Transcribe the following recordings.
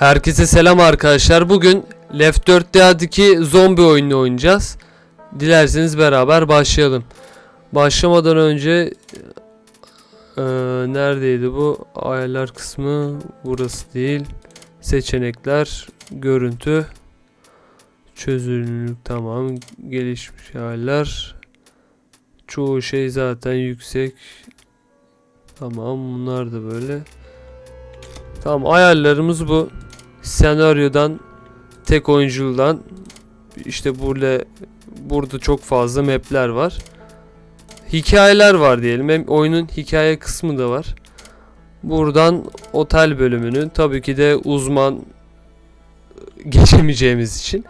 Herkese selam arkadaşlar. Bugün Left 4 Dead 2 zombi oyununu oynayacağız. Dilerseniz beraber başlayalım. Başlamadan önce eee, neredeydi bu? Ayarlar kısmı burası değil. Seçenekler, görüntü, çözünürlük tamam. Gelişmiş ayarlar. Çoğu şey zaten yüksek. Tamam bunlar da böyle. Tamam ayarlarımız bu. Senaryodan tek oyunculudan işte burada burada çok fazla map'ler var. Hikayeler var diyelim. Hem oyunun hikaye kısmı da var. Buradan otel bölümünü tabii ki de uzman geçemeyeceğimiz için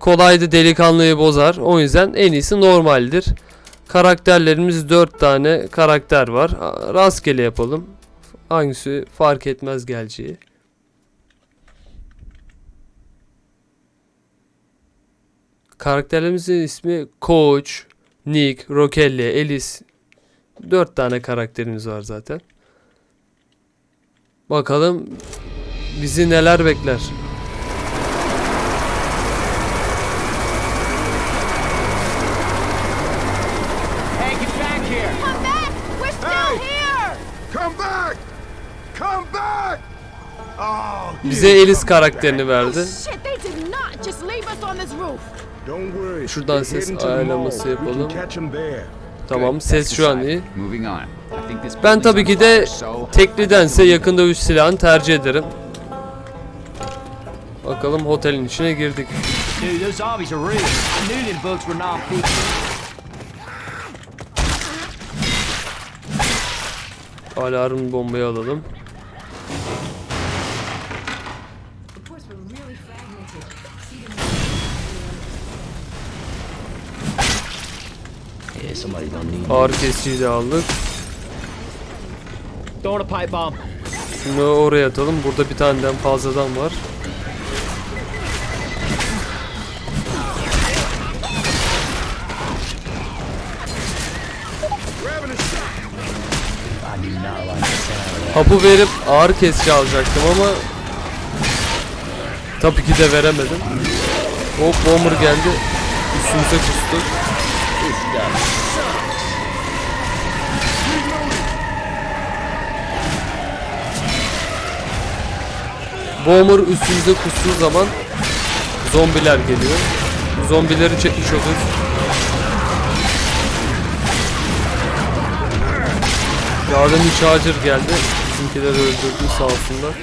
kolaydı delikanlıyı bozar. O yüzden en iyisi normaldir. Karakterlerimiz 4 tane karakter var. Rastgele yapalım. Hangisi fark etmez geleceği. Karakterlerimizin ismi Coach, Nick, Rokelli, Alice. Dört tane karakterimiz var zaten. Bakalım bizi neler bekler. Hey, get back here! Come back! We're still Hey! here! Come back! Come back! Oh, Bize Alice karakterini verdi. Şuradan ses ayarlaması yapalım. Tamam ses şu an iyi. Ben tabii ki de teklidense yakın dövüş silahını tercih ederim. Bakalım otelin içine girdik. Alarm bombayı alalım. Need Ağrı kesiciyi de aldık. Throwing a pipe bomb. Şunu oraya atalım. Burada bir taneden fazladan var. Hapı verip ağrı kesici alacaktım ama tabii ki de veremedim. Hop bomber geldi. Üstümüze kustu. Bomber üstümüze kustuğu zaman zombiler geliyor. Zombileri çekmiş oluyoruz. Yardımcı Charger geldi. Bizimkileri öldürdü sağ olsunlar.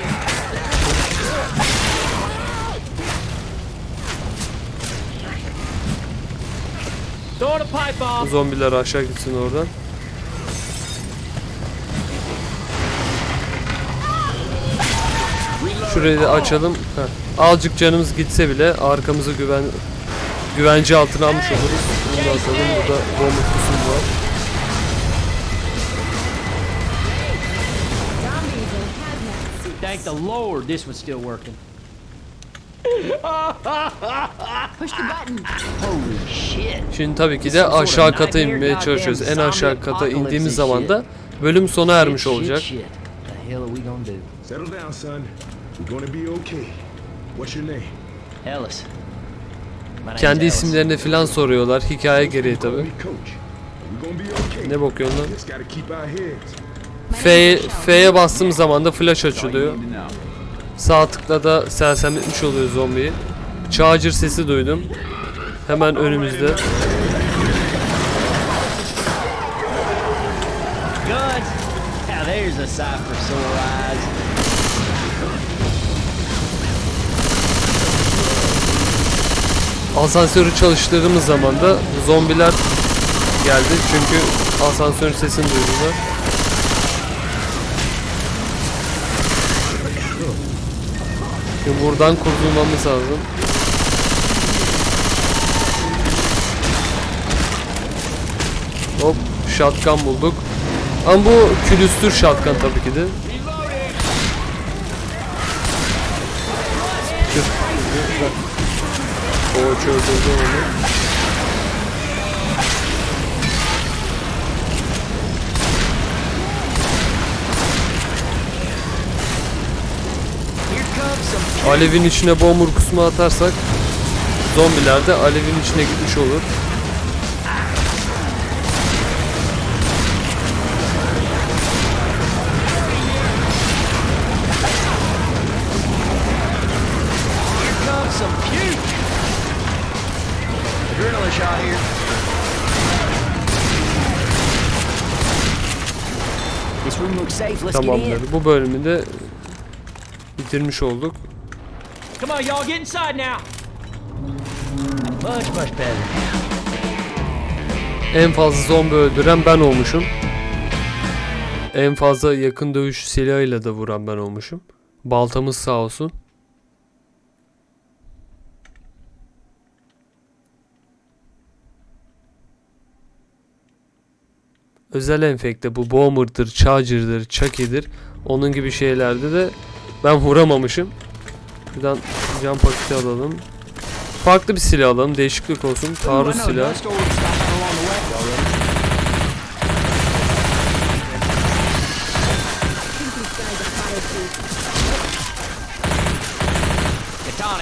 Zombiler aşağı gitsin oradan. Şurayı açalım. Heh. Azıcık canımız gitse bile arkamızı güven güvence altına almış oluruz. Bunu da atalım. Burada bomba kutusu var. Thank the Lord this was still working. Push the button. Holy shit. Şimdi tabii ki de aşağı kata inmeye çalışıyoruz. En aşağı kata indiğimiz zaman da bölüm sona ermiş olacak. Settle down, son. We're gonna be okay. What's your name? Ellis. My name's Kendi isimlerini filan soruyorlar. Hikaye gereği okay. Ne bakıyorsun lan? Heads. F'ye bastığım zaman da flash açılıyor. Sağ tıkla da sersemletmiş oluyor zombiyi. Charger sesi duydum. Hemen önümüzde. Guns. Now there's a sight for sore eyes. Asansörü çalıştırdığımız zaman da zombiler geldi. Çünkü asansörün sesini duydular. Şimdi buradan kurtulmamız lazım. Hop shotgun bulduk. Ama bu külüstür shotgun tabii ki de. O çözdürdü onu. Alevin içine bomber kusmu atarsak zombiler de alevin içine gitmiş olur. Tamamdır. Bu bölümü de bitirmiş olduk. Come on, y'all, get inside now. Much, much better. En fazla zombi öldüren ben olmuşum. En fazla yakın dövüş silahıyla da vuran ben olmuşum. Baltamız sağ olsun. Özel enfekte bu Bomber'dır, Charger'dır, Chucky'dir. Onun gibi şeylerde de ben vuramamışım. Buradan can paketi alalım. Farklı bir silah alalım. Değişiklik olsun. Taarruz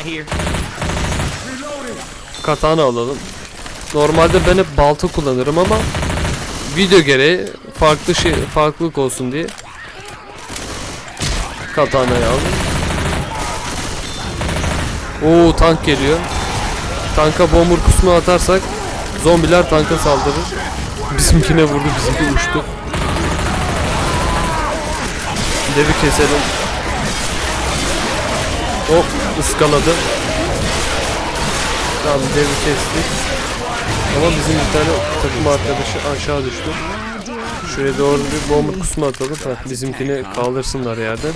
here. katana alalım. Normalde ben hep balta kullanırım ama video gereği farklı şey farklılık olsun diye katanayı aldım. Oo tank geliyor. Tanka bomber kusmu atarsak zombiler tanka saldırır. Bizimkine vurdu, bizimki uçtu. Devi keselim. Hop ıskaladı. Tamam devi kestik. Ama bizim bir tane takım arkadaşı aşağı düştü. Şuraya doğru bir bomba kusma atalım. Heh, bizimkini kaldırsınlar yerden.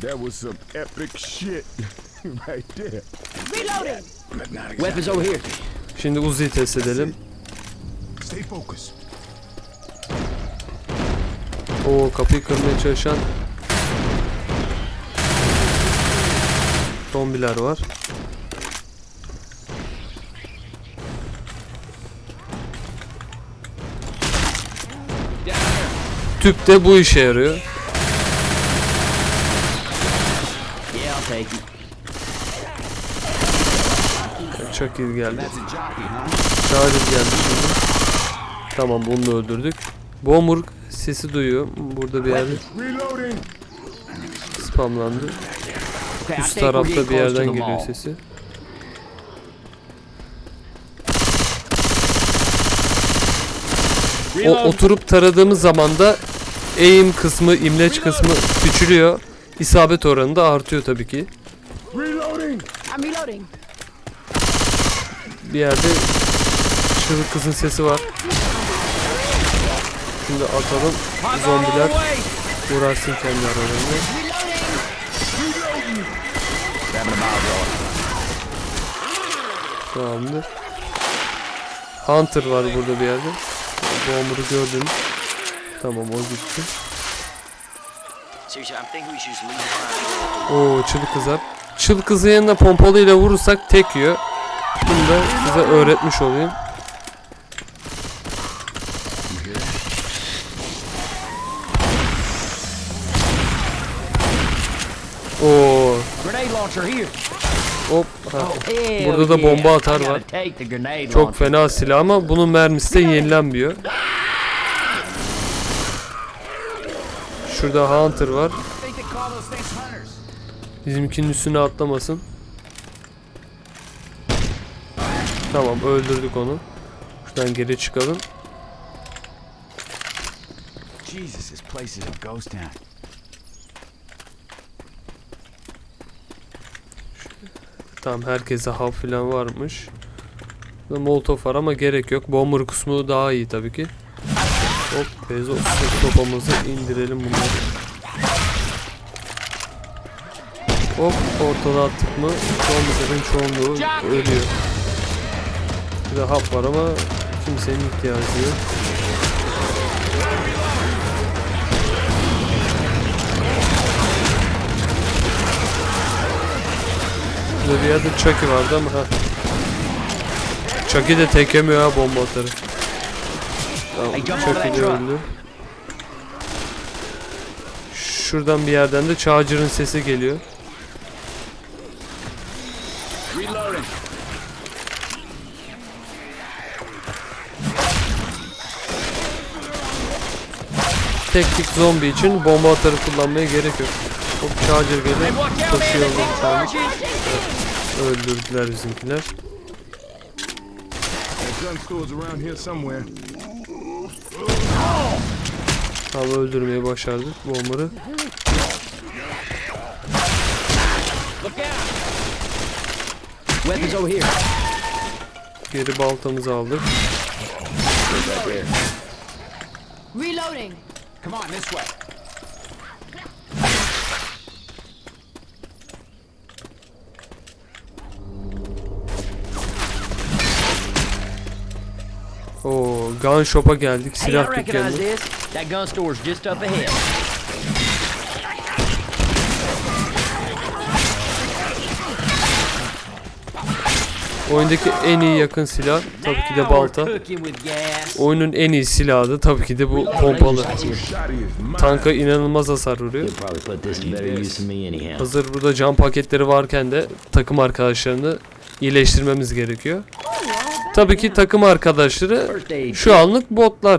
That was some epic shit right there. Reloading. Weapons over here. Şimdi Uzi'yi test edelim. Stay focused. Oo kapıyı kırmaya çalışan zombiler var. Tüp de bu işe yarıyor. Çok iyi geldi. Charger geldi şimdi. Tamam bunu da öldürdük. Bomur sesi duyuyor. Burada bir yerde spamlandı. Üst tarafta bir yerden geliyor sesi. O oturup taradığımız zaman da aim kısmı, imleç kısmı küçülüyor. İsabet oranı da artıyor tabii ki. Reloading. I'm reloading. Bir yerde çığlık kızın sesi var. Şimdi atalım. Zombiler uğraşsın kendi aralarında. Tamamdır. Hunter var burada bir yerde. Bomber'ı gördüm. Tamam o gitti. Oo çığlık kızar. Çığlık kızı yanına pompalıyla vurursak tek yiyor. Bunu da size öğretmiş olayım. Oo, hop. ha. Hell Burada da bomba atar var. Çok fena silah ama bunun mermisi de yenilenmiyor. Şurada Hunter var. Bizimkinin üstüne atlamasın. Tamam öldürdük onu. Şuradan geri çıkalım. Jesus, this place is a ghost town. Tamam herkese hav falan varmış. Molotov var ama gerek yok. Bomber kısmı daha iyi tabii ki. Hop bezo sopamızı indirelim bunları. Hop ortada attık mı zombilerin çoğunluğu ölüyor. Bir de hap var ama kimsenin ihtiyacı yok. Burada bir yerde Chucky vardı ama ha. Chucky de tekemiyor ha bomba atarı. Tamam, truck. öldü. şuradan bir yerden de Charger'ın sesi geliyor. Reloading. Teknik zombi için bomba atarı kullanmaya gerek yok. Hop Charger gelip koşuyor. Öldürdüler bizimkiler. That gun store's around here somewhere. Tamam öldürmeyi başardık bombarı. Geri baltamızı aldık. Reloading. Come on, this way. Gun shop'a geldik. Silah dükkanı. this. That gun store's just up ahead. Oyundaki en iyi yakın silah tabii ki de balta. Oyunun en iyi silahı da tabii ki de bu pompalı. Tanka inanılmaz hasar vuruyor. Hazır burada cam paketleri varken de takım arkadaşlarını iyileştirmemiz gerekiyor. Tabii ki takım arkadaşları şu anlık botlar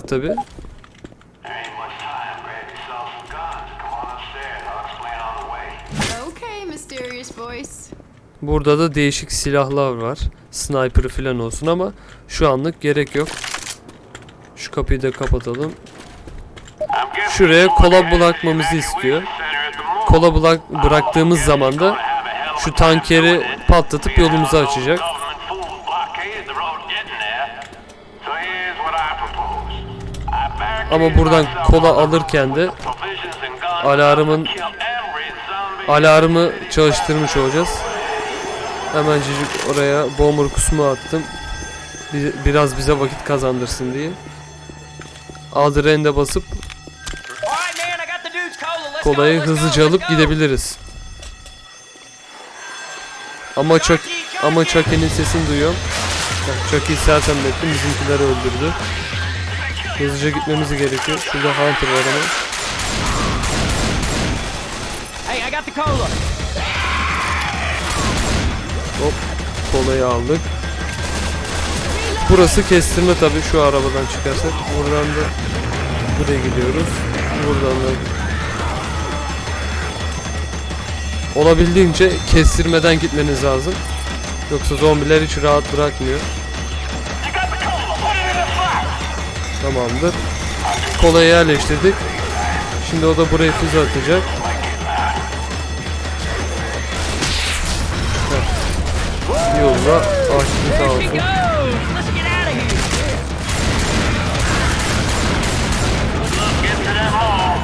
voice. Burada da değişik silahlar var. Sniper falan olsun ama şu anlık gerek yok. Şu kapıyı da kapatalım. Şuraya kola bırakmamızı istiyor. Kola bırak- bıraktığımız zaman da şu tankeri patlatıp yolumuzu açacak. Ama buradan kola alırken de alarmın- Alarmı çalıştırmış olacağız. Hemencecik oraya bomber kusmu attım. Bi- Biraz bize vakit kazandırsın diye. Adren'de basıp kolayı hızlıca alıp gidebiliriz. Ama Chuck, ama Chucky'nin sesini duyuyorum. Bak, Chucky'yi sersemlettim. Bizimkileri öldürdü. Hızlıca gitmemiz gerekiyor. Şurada Hunter var ama. Hey, I got the cola. Hop. Kolayı aldık. Burası kestirme tabi şu arabadan çıkarsak. Buradan da buraya gidiyoruz. Buradan da olabildiğince kestirmeden gitmeniz lazım. Yoksa zombiler hiç rahat bırakmıyor. Tamamdır. Kolayı yerleştirdik. Şimdi o da buraya füze atacak. Heh. Sağ olsun. that mall.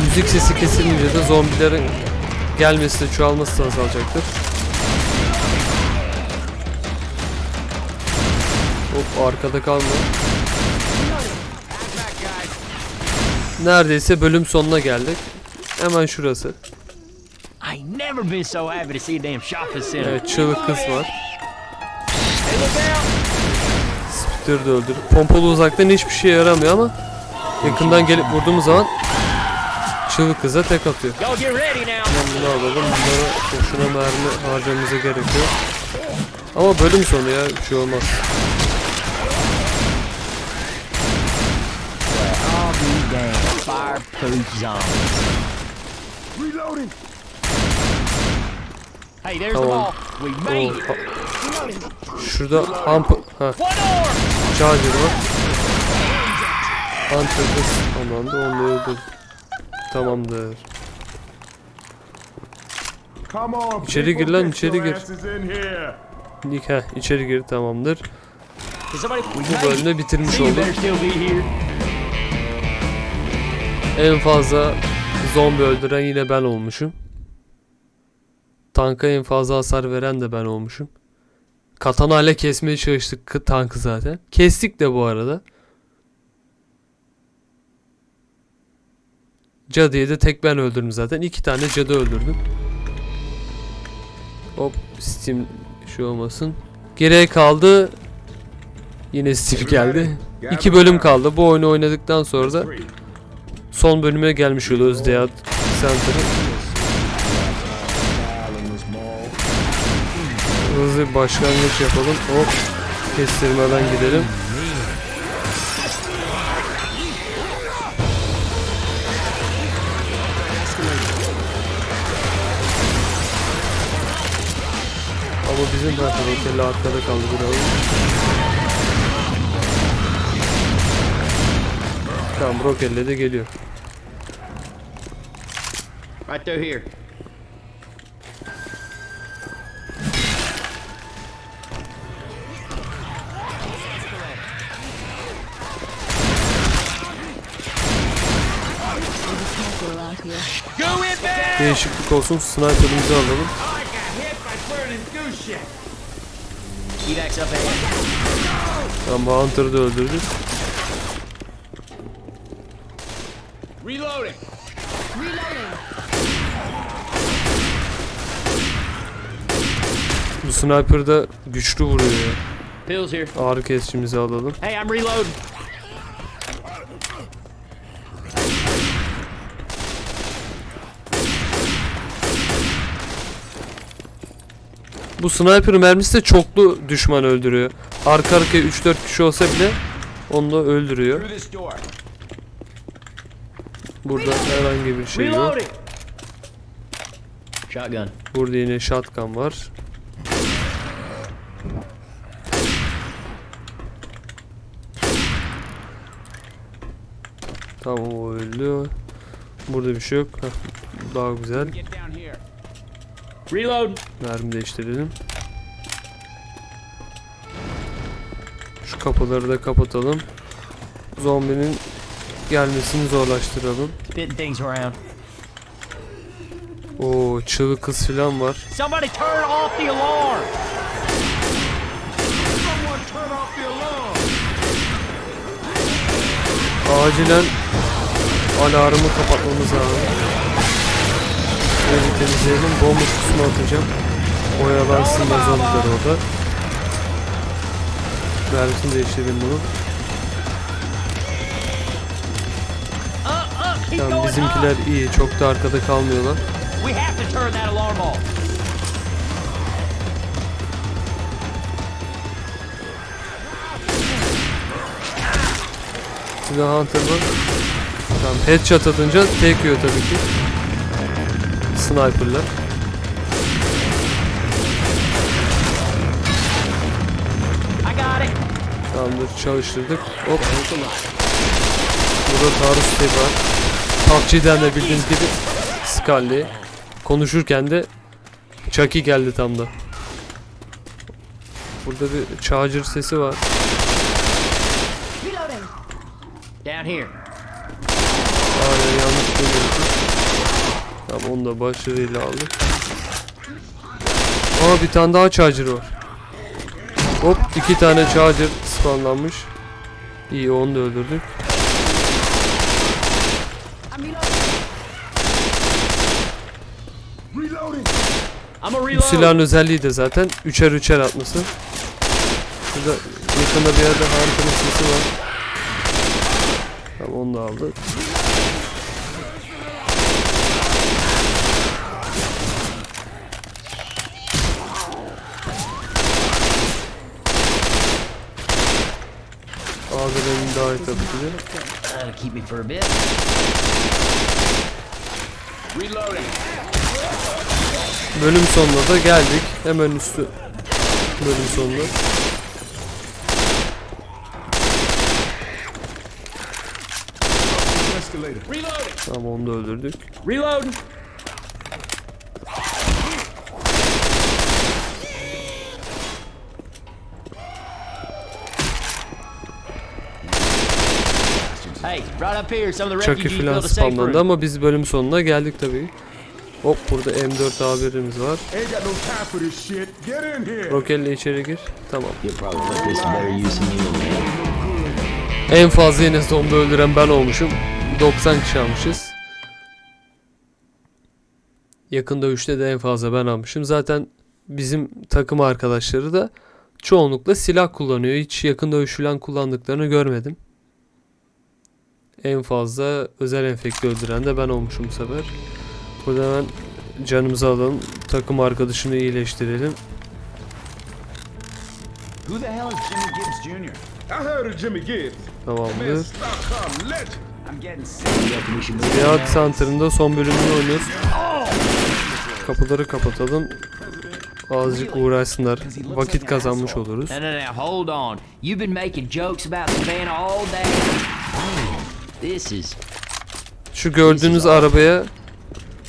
Müzik sesi kesilince de zombilerin gelmesi de çoğalması da azalacaktır. Hop arkada kalma. Neredeyse bölüm sonuna geldik. Hemen şurası. Evet çığlık kız var. Spitter'ı da öldür. Pompalı uzaktan hiçbir şey yaramıyor ama yakından gelip vurduğumuz zaman çığlık kıza tek atıyor. Bunu alalım. Bunlara boşuna mermi harcamamıza gerek yok. Ama bölüm sonu ya bir şey olmaz. Tamam. ha- Şurada hump arm. charger var. Hunter kız tamamdır onu öldür. Tamamdır. İçeri gir lan, içeri gir. İlk ha içeri gir tamamdır. Bu bölümde bitirmiş olduk. En fazla zombi öldüren yine ben olmuşum. Tanka en fazla hasar veren de ben olmuşum. Katana ile kesmeye çalıştık kı- tankı zaten. Kestik de bu arada. Cadıyı da tek ben öldürdüm zaten. İki tane cadı öldürdüm. Hop Steam şu olmasın. Geriye kaldı. Yine Steam geldi. İki bölüm kaldı. Bu oyunu oynadıktan sonra da son bölüme gelmiş oluyoruz Dead Center'ın. Hızlı bir başlangıç yapalım. Hop. Kestirmeden gidelim. Bizim tarafımızda arkada kaldı biraz. Tamam Rokelle de geliyor. Right through here. Değişiklik olsun sniper'ımızı alalım. I got hit by burning goose shit. Tamam Hunter'ı da öldürdük. Reloading. Reloading. Bu sniper da güçlü vuruyor ya. Ağrı kesicimizi alalım. Hey, I'm reloading. Bu sniper mermisi de çoklu düşman öldürüyor. Arka arkaya 3-4 kişi olsa bile onu da öldürüyor. Burada herhangi bir şey yok. Shotgun. Burada yine shotgun var. Tamam o öldü. Burada bir şey yok. Daha güzel. Reload. Mermi değiştirelim. Şu kapıları da kapatalım. Zombinin gelmesini zorlaştıralım. Spitting things around. Oo çığlık kız falan var. Somebody turn off the alarm. Someone turn off the alarm. Acilen alarmı kapatmamız lazım. Şöyle temizleyelim. Bomba kutusuna atacağım. Oyalansın da zombiler orada. Mermisini değiştirelim bunu. Going bizimkiler iyi. Çok da arkada kalmıyorlar. Silah Hunter var. Tamam headshot atınca tek yiyor tabii ki. İt. Tamamdır çalıştırdık. Hop. Burada taarruz var. PUBG'den de bildiğiniz gibi Scully. Konuşurken de Chucky geldi tam da. Burada bir charger sesi var. Down here. Tamam onu da başarıyla aldık. Aa bir tane daha charger var. Hop iki tane charger spawnlanmış. İyi onu da öldürdük. Bu silahın özelliği de zaten üçer üçer atması. Şurada yakında bir yerde Hunter'ın sesi var. Tamam onu da aldık. Adrenalin daha iyi tabii ki de. That'll keep me for a bit. Reloading. Bölüm sonuna da geldik. Hemen üstü bölüm sonuna. Escalator. Reloading. Tamam onu da öldürdük. Reloading. Chucky filan spamlandı ama biz bölüm sonuna geldik tabii. Hop burada M4 A1'imiz var. Rokelle içeri gir. Tamam. En fazla yine zombi öldüren ben olmuşum. 90 kişi almışız. Yakında 3'te de en fazla ben almışım. Zaten bizim takım arkadaşları da çoğunlukla silah kullanıyor. Hiç yakın dövüş falan kullandıklarını görmedim. En fazla özel enfekte öldüren de ben olmuşum bu sefer. Burada hemen canımızı alalım. Takım arkadaşını iyileştirelim. Who the hell is Jimmy Gibbs Jr.? I heard of Jimmy Gibbs. Tamamdır. Seyahat Center'ında son bölümünü oynuyoruz. Kapıları kapatalım. Azıcık uğraşsınlar. Vakit kazanmış oluruz. No, no, no, hold on. You've been making jokes about Savannah all day. This is Şu gördüğünüz arabaya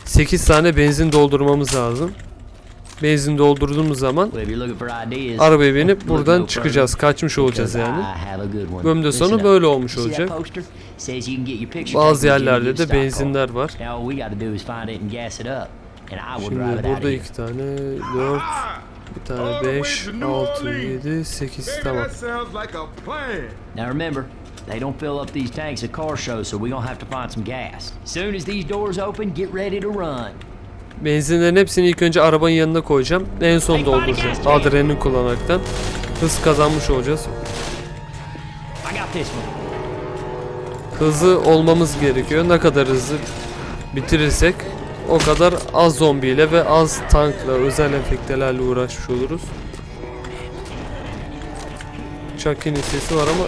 8 tane benzin doldurmamız lazım. Benzin doldurduğumuz zaman arabaya binip buradan çıkacağız. Kaçmış olacağız yani. Bölümde sonu böyle olmuş olacak. Bazı yerlerde de benzinler var. Şimdi burada iki tane, 4, bir tane 5, 6, 7, 8 Baby, tamam. They don't fill up these tanks at car shows, so we're gonna have to find some gas. Soon as these doors open, get ready to run. Benzinlerin hepsini ilk önce arabanın yanına koyacağım. En son dolduracağız. Adrenalin kullanaraktan. Hız kazanmış olacağız. Hızlı olmamız gerekiyor. Ne kadar hızlı bitirirsek o kadar az zombiyle ve az tankla, özel efektlerle uğraşmış oluruz. Chucky'nin sesi var ama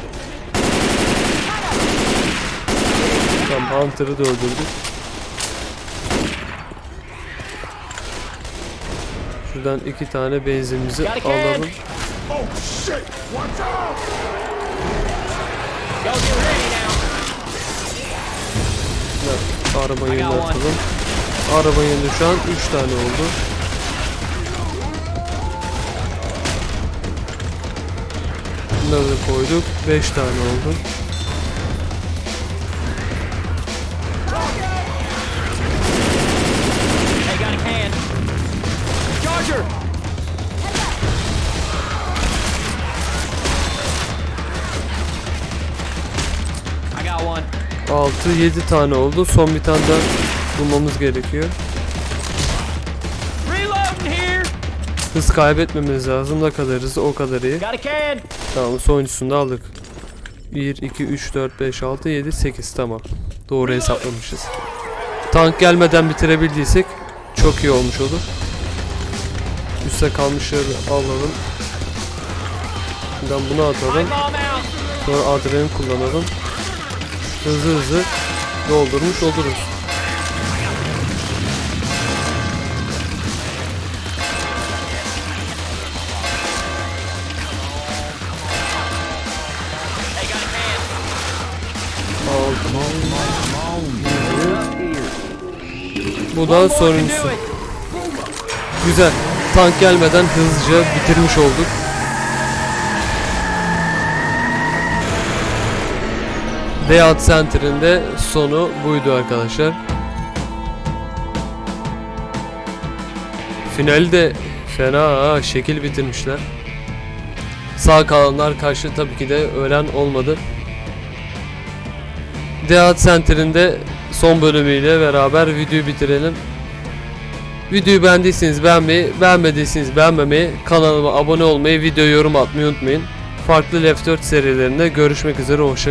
Tamam Hunter'ı da öldürdük. Şuradan iki tane benzinimizi alalım. Yanına one. atalım. Arabanın yanında şu an 3 tane oldu. Bunları da koyduk. 5 tane oldu. 6 7 tane oldu. Son bir tane daha bulmamız gerekiyor. Hız kaybetmemiz lazım. Ne kadar hızlı o kadar iyi. Tamam sonuncusunu da aldık. 1, 2, 3, 4, 5, 6, 7, 8 tamam. Doğru hesaplamışız. Tank gelmeden bitirebildiysek çok iyi olmuş olur. Üste kalmışları alalım. Buradan bunu atalım. Sonra adrenalin kullanalım. Hızlı hızlı doldurmuş oluruz. Bu da sonuncusu. Güzel. Tank gelmeden hızlıca bitirmiş olduk. Beyat Center'ın de sonu buydu arkadaşlar. Finali de fena ha, şekil bitirmişler. Sağ kalanlar karşı tabii ki de ölen olmadı. Deat Center'ın de son bölümüyle beraber videoyu bitirelim. Videoyu beğendiyseniz beğenmeyi, beğenmediyseniz beğenmemeyi, kanalıma abone olmayı, video yorum atmayı unutmayın. Farklı Left 4 serilerinde görüşmek üzere, hoşça